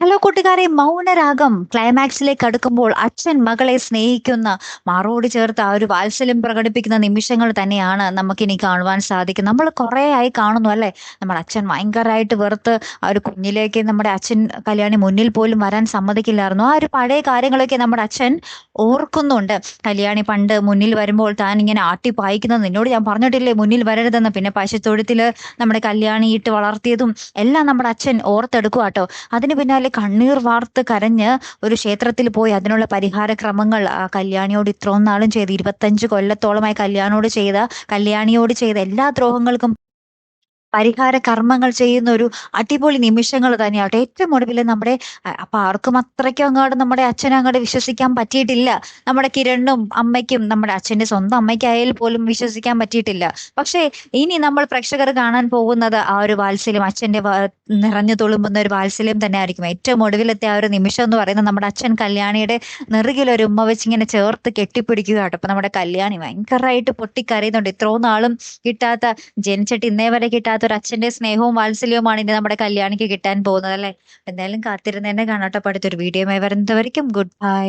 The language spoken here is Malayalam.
ഹലോ കൂട്ടുകാരെ. മൗനരാഗം ക്ലൈമാക്സിലേക്ക് അടുക്കുമ്പോൾ അച്ഛൻ മകളെ സ്നേഹിക്കുന്ന മാറോട് ചേർത്ത് ആ ഒരു വാത്സല്യം പ്രകടിപ്പിക്കുന്ന നിമിഷങ്ങൾ തന്നെയാണ് നമുക്കിനി കാണുവാൻ സാധിക്കും നമ്മൾ കുറേ ആയി കാണുന്നു അല്ലേ? നമ്മൾ അച്ഛൻ ഭയങ്കരമായിട്ട് വെറുത്ത് ആ ഒരു കുഞ്ഞിലേക്ക് നമ്മുടെ അച്ഛൻ കല്യാണി മുന്നിൽ പോലും വരാൻ സമ്മതിക്കില്ലായിരുന്നു. ആ ഒരു പഴയ കാര്യങ്ങളൊക്കെ നമ്മുടെ അച്ഛൻ ഓർക്കുന്നുണ്ട്. കല്യാണി പണ്ട് മുന്നിൽ വരുമ്പോൾ താൻ ഇങ്ങനെ ആട്ടി പായിക്കുന്നത് നിന്നോട് ഞാൻ പറഞ്ഞിട്ടില്ലേ? മുന്നിൽ വരരുതെന്ന്. പിന്നെ പശുത്തൊഴുത്തിൽ നമ്മുടെ കല്യാണി ഇട്ട് വളർത്തിയതും എല്ലാം നമ്മുടെ അച്ഛൻ ഓർത്തെടുക്കുക കേട്ടോ അതിന് പിന്നാലെ കണ്ണീർ വാർത്ത് കരഞ്ഞ് ഒരു ക്ഷേത്രത്തിൽ പോയി. അതിനുള്ള പരിഹാര ക്രമങ്ങൾ കല്യാണിയോട് ഇത്രയും നാളും ചെയ്ത് ഇരുപത്തഞ്ച് കൊല്ലത്തോളമായി കല്യാണോട് ചെയ്ത കല്യാണിയോട് ചെയ്ത എല്ലാ ദ്രോഹങ്ങൾക്കും പരിഹാര കർമ്മങ്ങൾ ചെയ്യുന്ന ഒരു അടിപൊളി നിമിഷങ്ങൾ തന്നെയാണ് ഏറ്റവും ഒടുവിൽ നമ്മുടെ അപ്പൊ ആർക്കും അത്രയ്ക്കും അങ്ങോട്ട് നമ്മുടെ അച്ഛനെ അങ്ങോട്ട് വിശ്വസിക്കാൻ പറ്റിയിട്ടില്ല. നമ്മുടെ കിരണിനും അമ്മയ്ക്കും നമ്മുടെ അച്ഛന്റെ സ്വന്തം അമ്മയ്ക്കായാലും പോലും വിശ്വസിക്കാൻ പറ്റിയിട്ടില്ല. പക്ഷേ ഇനി നമ്മൾ പ്രേക്ഷകർ കാണാൻ പോകുന്നത് ആ ഒരു വാത്സല്യം അച്ഛന്റെ നിറഞ്ഞു തുളുമ്പുന്ന ഒരു വാത്സല്യം തന്നെ ആയിരിക്കും ഏറ്റവും ഒടുവിലത്തെ ആ ഒരു നിമിഷം എന്ന് പറയുന്നത് നമ്മുടെ അച്ഛൻ കല്യാണിയുടെ നെറുകിൽ ഒരു ഉമ്മ വെച്ച് ഇങ്ങനെ ചേർത്ത് കെട്ടിപ്പിടിക്കുക കേട്ടോ അപ്പൊ നമ്മുടെ കല്യാണി ഭയങ്കരമായിട്ട് പൊട്ടിക്കരയുന്നുണ്ട്. ഇത്രയും നാളും കിട്ടാത്ത ജനിച്ചിട്ട് ഇന്നേ വരെ കിട്ടാത്ത ഒരു അച്ഛന്റെ സ്നേഹവും വാത്സല്യവുമാണ് ഇനി നമ്മുടെ കല്യാണിക്ക് കിട്ടാൻ പോകുന്നത് അല്ലെ? എന്തായാലും കാത്തിരുന്ന് തന്നെ കാണാട്ടോ അടുത്തൊരു വീഡിയോ വരുന്നതായിരിക്കും ഗുഡ് ബൈ